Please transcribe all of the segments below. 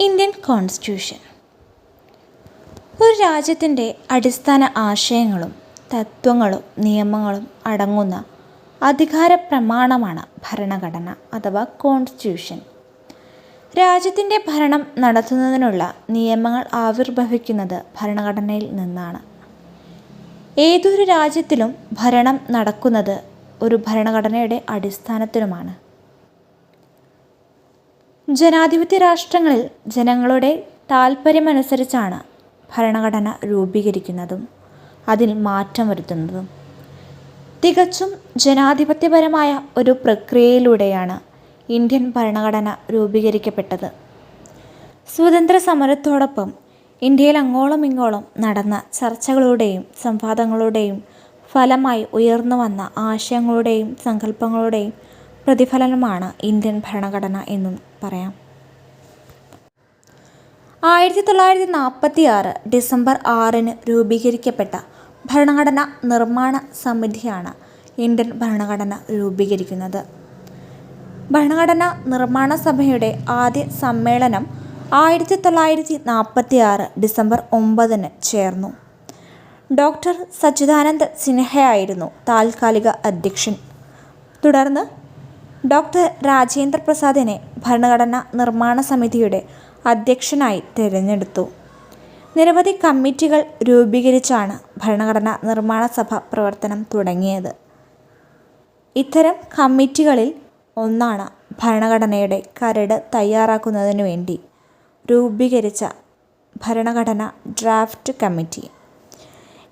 Indian constitution ഒരു രാജ്യത്തിന്റെ അടിസ്ഥാന ആശയങ്ങളും തത്വങ്ങളും നിയമങ്ങളും അടങ്ങുന്ന അധികാര പ്രമാണമാണ് ഭരണഘടന അഥവാ കോൺസ്റ്റിറ്റ്യൂഷൻ രാജ്യത്തിന്റെ ഭരണം നടത്തുന്നതിനുള്ള നിയമങ്ങൾ ആവിർഭവിക്കുന്നത് ഭരണഘടനയിൽ നിന്നാണ്. ഏതൊരു രാജ്യത്തിലും ഭരണം നടക്കുന്നത് ഒരു ഭരണഘടനയുടെ അടിസ്ഥാനത്തിലുമാണ്. ജനാധിപത്യ രാഷ്ട്രങ്ങളിൽ ജനങ്ങളുടെ താൽപ്പര്യമനുസരിച്ചാണ് ഭരണഘടന രൂപീകരിക്കുന്നതും അതിൽ മാറ്റം വരുത്തുന്നതും. തികച്ചും ജനാധിപത്യപരമായ ഒരു പ്രക്രിയയിലൂടെയാണ് ഇന്ത്യൻ ഭരണഘടന രൂപീകരിക്കപ്പെട്ടത്. സ്വാതന്ത്ര്യ സമരത്തോടൊപ്പം ഇന്ത്യയിൽ അങ്ങോളം ഇങ്ങോളം നടന്ന ചർച്ചകളുടെയും സംവാദങ്ങളുടെയും ഫലമായി ഉയർന്നു വന്ന ആശയങ്ങളുടെയും സങ്കല്പങ്ങളുടെയും പ്രതിഫലനമാണ് ഇന്ത്യൻ ഭരണഘടന എന്നും പറയാം. ആയിരത്തി തൊള്ളായിരത്തി നാൽപ്പത്തി ആറ് ഡിസംബർ ആറിന് രൂപീകരിക്കപ്പെട്ട ഭരണഘടന നിർമ്മാണ സമിതിയാണ് ഇന്ത്യൻ ഭരണഘടന രൂപീകരിക്കുന്നത്. ഭരണഘടന നിർമ്മാണ സഭയുടെ ആദ്യ സമ്മേളനം ആയിരത്തി തൊള്ളായിരത്തി നാൽപ്പത്തി ആറ് ഡിസംബർ ഒമ്പതിന് ചേർന്നു. ഡോക്ടർ സച്ചിദാനന്ദ് സിൻഹയായിരുന്നു താൽക്കാലിക അധ്യക്ഷൻ. തുടർന്ന് ഡോക്ടർ രാജേന്ദ്ര പ്രസാദിനെ ഭരണഘടനാ നിർമ്മാണ സമിതിയുടെ അധ്യക്ഷനായി തിരഞ്ഞെടുത്തു. നിരവധി കമ്മിറ്റികൾ രൂപീകരിച്ചാണ് ഭരണഘടനാ നിർമ്മാണ സഭ പ്രവർത്തനം തുടങ്ങിയത്. ഇത്തരം കമ്മിറ്റികളിൽ ഒന്നാണ് ഭരണഘടനയുടെ കരട് തയ്യാറാക്കുന്നതിനു വേണ്ടി രൂപീകരിച്ച ഭരണഘടന ഡ്രാഫ്റ്റ് കമ്മിറ്റി.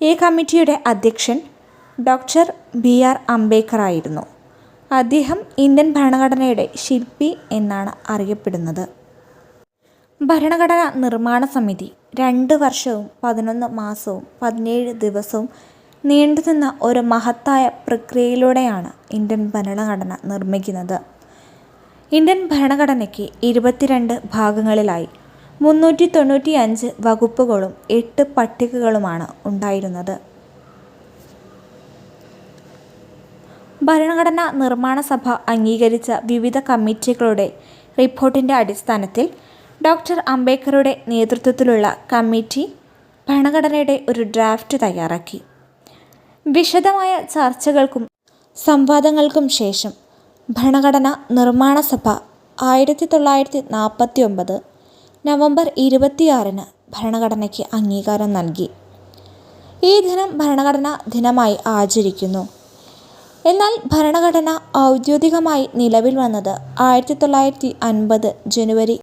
ഈ കമ്മിറ്റിയുടെ അധ്യക്ഷൻ ഡോക്ടർ ബി. ആർ. അംബേദ്കർ ആയിരുന്നു അദ്ദേഹം ഇന്ത്യൻ ഭരണഘടനയുടെ ശില്പി എന്നാണ് അറിയപ്പെടുന്നത്. ഭരണഘടനാ നിർമ്മാണ സമിതി രണ്ട് വർഷവും പതിനൊന്ന് മാസവും പതിനേഴ് ദിവസവും നീണ്ടുനിന്ന ഒരു മഹത്തായ പ്രക്രിയയിലൂടെയാണ് ഇന്ത്യൻ ഭരണഘടന നിർമ്മിക്കുന്നത്. ഇന്ത്യൻ ഭരണഘടനയ്ക്ക് ഇരുപത്തിരണ്ട് ഭാഗങ്ങളിലായി മുന്നൂറ്റി തൊണ്ണൂറ്റി അഞ്ച് വകുപ്പുകളും എട്ട് പട്ടികകളുമാണ് ഉണ്ടായിരുന്നത്. ഭരണഘടനാ നിർമ്മാണ സഭ അംഗീകരിച്ച വിവിധ കമ്മിറ്റികളുടെ റിപ്പോർട്ടിന്റെ അടിസ്ഥാനത്തിൽ ഡോക്ടർ അംബേദ്കറുടെ നേതൃത്വത്തിലുള്ള കമ്മിറ്റി ഭരണഘടനയുടെ ഒരു ഡ്രാഫ്റ്റ് തയ്യാറാക്കി. വിശദമായ ചർച്ചകൾക്കും സംവാദങ്ങൾക്കും ശേഷം ഭരണഘടന നിർമ്മാണ സഭ ആയിരത്തി തൊള്ളായിരത്തി നാൽപ്പത്തി ഒമ്പത് നവംബർ ഇരുപത്തിയാറിന് ഭരണഘടനയ്ക്ക് അംഗീകാരം നൽകി. ഈ ദിനം ഭരണഘടനാ ദിനമായി ആചരിക്കുന്നു. എന്നാൽ ഭരണഘടന ഔദ്യോഗികമായി നിലവിൽ വന്നത് ആയിരത്തി തൊള്ളായിരത്തി അൻപത് ജനുവരി